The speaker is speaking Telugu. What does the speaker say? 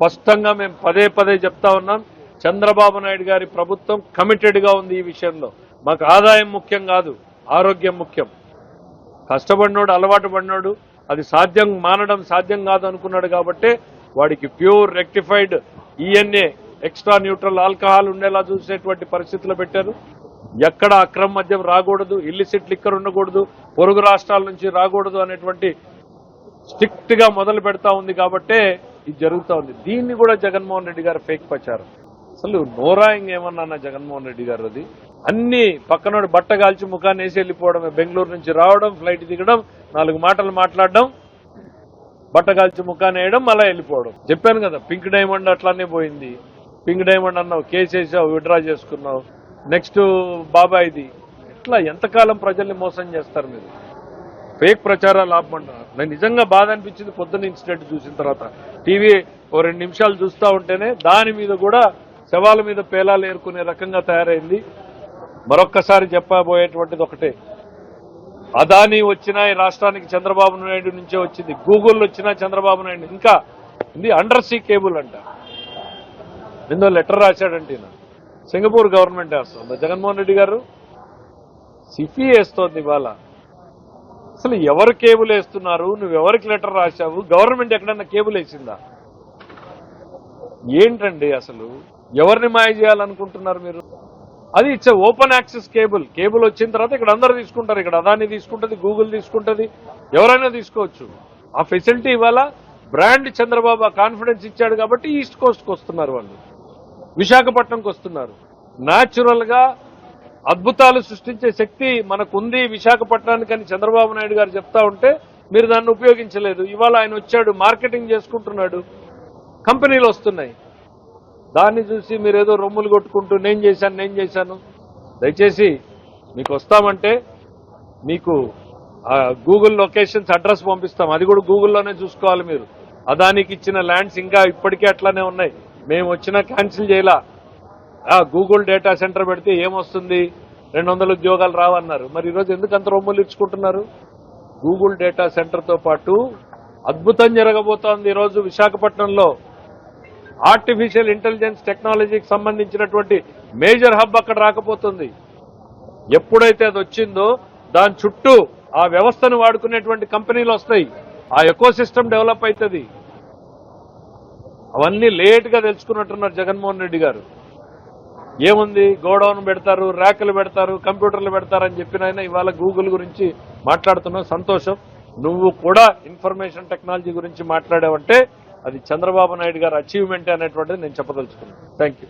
స్పష్టంగా మేము పదే పదే చెప్తా ఉన్నాం. చంద్రబాబు నాయుడు గారి ప్రభుత్వం కమిటెడ్గా ఉంది ఈ విషయంలో. మాకు ఆదాయం ముఖ్యం కాదు ఆరోగ్యం ముఖ్యం. కష్టపడినోడు అలవాటు పడినోడు అది సాధ్యం మానడం సాధ్యం కాదు అనుకున్నాడు కాబట్టే వాడికి pure rectified ENA extra neutral alcohol ఉండేలా చూసేటువంటి పరిస్థితులు పెట్టారు. ఎక్కడ అక్రమ మద్యం రాకూడదు ఇల్లిసిట్ లిక్కర్ ఉండకూడదు పొరుగు రాష్ట్రాల నుంచి రాకూడదు అనేటువంటి స్ట్రిక్ట్గా మొదలు పెడతా ఉంది కాబట్టే ఇది జరుగుతా ఉంది. దీన్ని కూడా జగన్మోహన్ రెడ్డి గారు ఫేక్ ప్రచారం. అసలు నోరాయింగ్ ఏమన్నా జగన్మోహన్ రెడ్డి గారు అది? అన్ని పక్కనోడు బట్ట కాల్చి ముఖాన్ని వేసి వెళ్ళిపోవడమే. బెంగళూరు నుంచి రావడం ఫ్లైట్ దిగడం నాలుగు మాటలు మాట్లాడడం బట్ట కాల్చి ముఖాన్ని వేయడం మళ్ళీ వెళ్ళిపోవడం. చెప్పాను కదా పింక్ డైమండ్ అట్లానే పోయింది. పింక్ డైమండ్ అన్నావు కేసు వేసావు విడ్రా చేసుకున్నావు. నెక్స్ట్ బాబాయిది. ఇట్లా ఎంతకాలం ప్రజల్ని మోసం చేస్తారు మీరు? ఫేక్ ప్రచారాలు ఆపమంటున్నారు నేను నిజంగా బాధ అనిపించింది పొద్దున్న ఇన్సిడెంట్ చూసిన తర్వాత. టీవీ ఓ రెండు నిమిషాలు చూస్తూ ఉంటేనే దాని మీద కూడా శవాల మీద పేలాలు ఏరుకునే రకంగా తయారైంది. మరొక్కసారి చెప్పబోయేటువంటిది ఒకటే. అదానీ వచ్చినా ఈ రాష్ట్రానికి చంద్రబాబు నాయుడు నుంచే వచ్చింది. గూగుల్ వచ్చినా చంద్రబాబు నాయుడు. ఇంకా ఇది అండర్ సీ కేబుల్ అంట. నిందో లెటర్ రాశాడంటే ఈయన. సింగపూర్ గవర్నమెంట్ వేస్తుంది జగన్మోహన్ రెడ్డి గారు సిఫీ వేస్తోంది ఇవాళ. అసలు ఎవరు కేబుల్ వేస్తున్నారు? నువ్వు ఎవరికి లెటర్ రాశావు? గవర్నమెంట్ ఎక్కడన్నా కేబుల్ వేసిందా? ఏంటండి అసలు? ఎవరిని మాయ చేయాలనుకుంటున్నారు మీరు? అది it's open access cable cable వచ్చిన తర్వాత ఇక్కడ అందరు తీసుకుంటారు. ఇక్కడ అదాని తీసుకుంటుంది గూగుల్ తీసుకుంటుంది. ఎవరైనా తీసుకోవచ్చు. ఆ ఫెసిలిటీ ఇవాళ బ్రాండ్ చంద్రబాబు కాన్ఫిడెన్స్ ఇచ్చాడు కాబట్టి ఈస్ట్ కోస్ట్కి వస్తున్నారు వాళ్ళు. విశాఖపట్నంకి వస్తున్నారు. న్యాచురల్గా అద్భుతాలు సృష్టించే శక్తి మనకుంది. విశాఖపట్నానికి అని చంద్రబాబు నాయుడు గారు చెప్తా ఉంటే మీరు దాన్ని ఉపయోగించలేదు. ఇవాళ ఆయన వచ్చాడు మార్కెటింగ్ చేసుకుంటున్నాడు కంపెనీలు వస్తున్నాయి. దాన్ని చూసి మీరు ఏదో రొమ్ములు కొట్టుకుంటూ నేను చేశాను నేను చేశాను. దయచేసి మీకు వస్తామంటే మీకు గూగుల్ లొకేషన్స్ అడ్రస్ పంపిస్తాం. అది కూడా గూగుల్లోనే చూసుకోవాలి మీరు. అదానికి ఇచ్చిన ల్యాండ్స్ ఇంకా ఇప్పటికే అట్లానే ఉన్నాయి. మేము వచ్చినా క్యాన్సిల్ చేయలా. గూగుల్ డేటా సెంటర్ పెడితే ఏమొస్తుంది? రెండు వందల ఉద్యోగాలు రావన్నారు. మరి ఈరోజు ఎందుకు అంత రొమ్ములు ఇచ్చుకుంటున్నారు? గూగుల్ డేటా సెంటర్తో పాటు అద్భుతం జరగబోతోంది ఈరోజు విశాఖపట్నంలో. ఆర్టిఫిషియల్ ఇంటెలిజెన్స్ టెక్నాలజీకి సంబంధించినటువంటి మేజర్ హబ్ అక్కడ రాకపోతుంది. ఎప్పుడైతే అది వచ్చిందో దాని చుట్టూ ఆ వ్యవస్థను వాడుకునేటువంటి కంపెనీలు వస్తాయి. ఆ ఎకో సిస్టమ్ డెవలప్ అవుతుంది. అవన్నీ లేట్గా తెలుసుకున్నట్టున్నారు జగన్మోహన్ రెడ్డి గారు. ఏముంది? గోడౌన్ పెడతారు ర్యాకులు పెడతారు కంప్యూటర్లు పెడతారు అని చెప్పిన ఆయన ఇవాళ గూగుల్ గురించి మాట్లాడుతున్నావు సంతోషం. నువ్వు కూడా ఇన్ఫర్మేషన్ టెక్నాలజీ గురించి మాట్లాడావంటే అది చంద్రబాబు నాయుడు గారు అచీవ్మెంట్ అనేటువంటిది నేను చెప్పదలుచుకున్నాను. Thank you